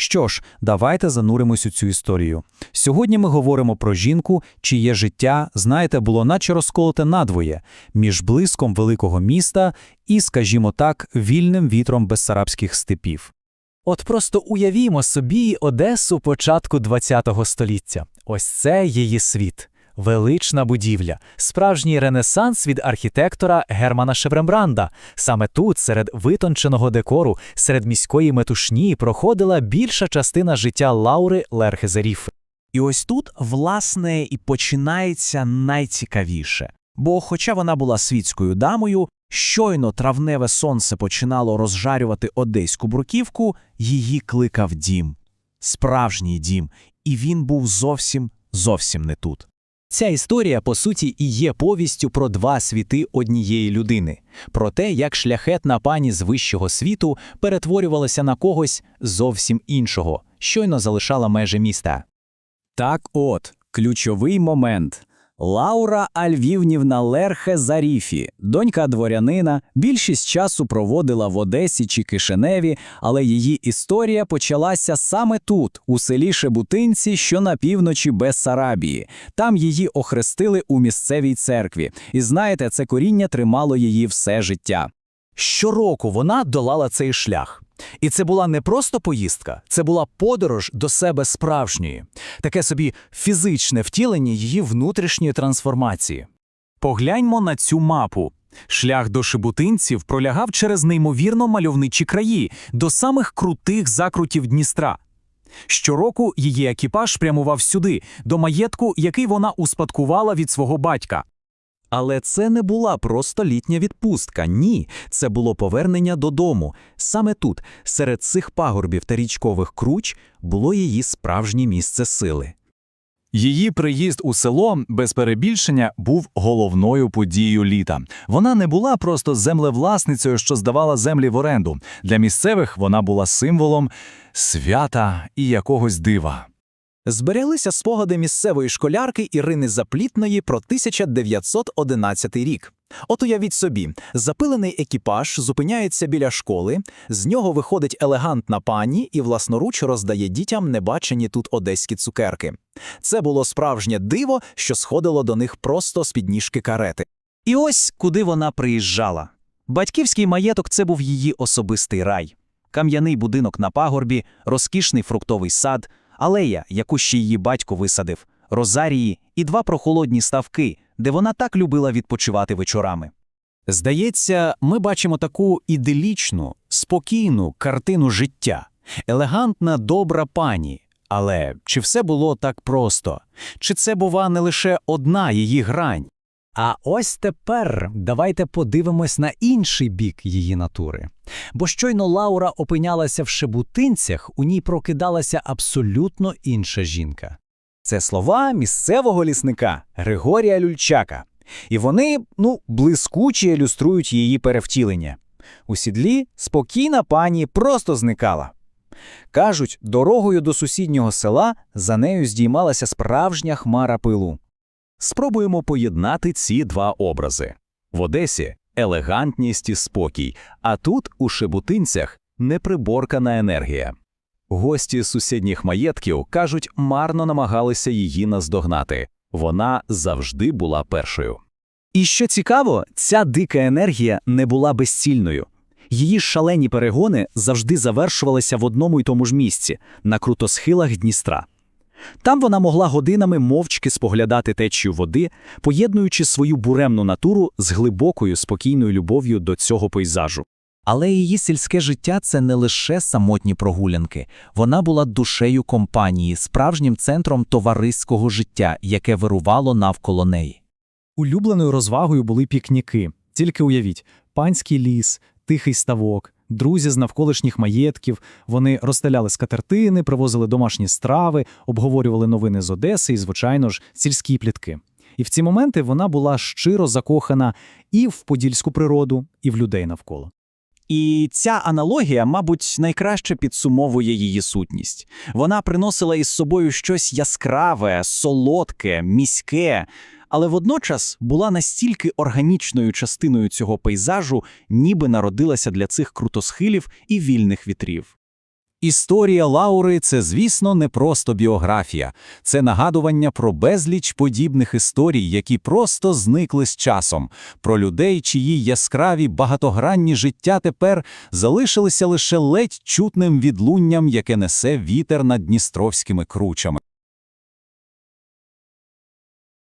Що ж, давайте зануримось у цю історію. Сьогодні ми говоримо про жінку, чиє життя, знаєте, було наче розколоте надвоє між блиском великого міста і, скажімо так, вільним вітром безсарабських степів. От просто уявімо собі Одесу початку ХХ століття. Ось це її світ. Велична будівля, справжній ренесанс від архітектора Германа Шеврембранда. Саме тут, серед витонченого декору, серед міської метушні, проходила більша частина життя Лаури Лерхезеріф. І ось тут, власне, і починається найцікавіше. Бо, хоча вона була світською дамою, щойно травневе сонце починало розжарювати одеську бруківку, її кликав дім. Справжній дім, і він був зовсім, зовсім не тут. Ця історія, по суті, і є повістю про два світи однієї людини, про те, як шляхетна пані з вищого світу перетворювалася на когось зовсім іншого, щойно залишала межі міста. Так от, ключовий момент. Лаура Альвівнівна Лерхе Заріфі, донька дворянина, більшість часу проводила в Одесі чи Кишиневі, але її історія почалася саме тут, у селі Шебутинці, що на півночі Бессарабії. Там її охрестили у місцевій церкві. І знаєте, це коріння тримало її все життя. Щороку вона долала цей шлях. І це була не просто поїздка, це була подорож до себе справжньої, таке собі фізичне втілення її внутрішньої трансформації. Погляньмо на цю мапу. Шлях до шебутинців пролягав через неймовірно мальовничі краї, до самих крутих закрутів Дністра. Щороку її екіпаж прямував сюди, до маєтку, який вона успадкувала від свого батька. Але це не була просто літня відпустка. Ні, це було повернення додому. Саме тут, серед цих пагорбів та річкових круч, було її справжнє місце сили. Її приїзд у село без перебільшення був головною подією літа. Вона не була просто землевласницею, що здавала землі в оренду. Для місцевих вона була символом свята і якогось дива. Збереглися спогади місцевої школярки Ірини Заплітної про 1911 рік. От уявіть собі, запилений екіпаж зупиняється біля школи, з нього виходить елегантна пані і власноруч роздає дітям небачені тут одеські цукерки. Це було справжнє диво, що сходило до них просто з підніжки карети. І ось куди вона приїжджала. Батьківський маєток це був її особистий рай. Кам'яний будинок на пагорбі, розкішний фруктовий сад, алея, яку ще її батько висадив, розарії і два прохолодні ставки, де вона так любила відпочивати вечорами. Здається, ми бачимо таку іделічну, спокійну картину життя, елегантна добра пані. Але чи все було так просто? Чи це, бува, не лише одна її грань? А ось тепер давайте подивимось на інший бік її натури. Бо щойно Лаура опинялася в шебутинцях, у ній прокидалася абсолютно інша жінка. Це слова місцевого лісника Григорія Люльчака. І вони, ну, блискуче ілюструють її перевтілення. У сідлі спокійна пані просто зникала. Кажуть, дорогою до сусіднього села за нею здіймалася справжня хмара пилу. Спробуємо поєднати ці два образи. В Одесі елегантність і спокій, а тут, у шебутинцях, неприборкана енергія. Гості сусідніх маєтків, кажуть, марно намагалися її наздогнати. Вона завжди була першою. І що цікаво, ця дика енергія не була безцільною. Її шалені перегони завжди завершувалися в одному й тому ж місці на крутосхилах Дністра. Там вона могла годинами мовчки споглядати течію води, поєднуючи свою буремну натуру з глибокою спокійною любов'ю до цього пейзажу. Але її сільське життя це не лише самотні прогулянки, вона була душею компанії, справжнім центром товариського життя, яке вирувало навколо неї. Улюбленою розвагою були пікніки. Тільки уявіть, панський ліс, тихий ставок, друзі з навколишніх маєтків. Вони розстеляли скатертини, привозили домашні страви, обговорювали новини з Одеси і, звичайно ж, сільські плітки. І в ці моменти вона була щиро закохана і в подільську природу, і в людей навколо. І ця аналогія, мабуть, найкраще підсумовує її сутність. Вона приносила із собою щось яскраве, солодке, міське, але водночас була настільки органічною частиною цього пейзажу, ніби народилася для цих крутосхилів і вільних вітрів. Історія Лаури – це, звісно, не просто біографія. Це нагадування про безліч подібних історій, які просто зникли з часом, про людей, чиї яскраві багатогранні життя тепер залишилися лише ледь чутним відлунням, яке несе вітер над дністровськими кручами.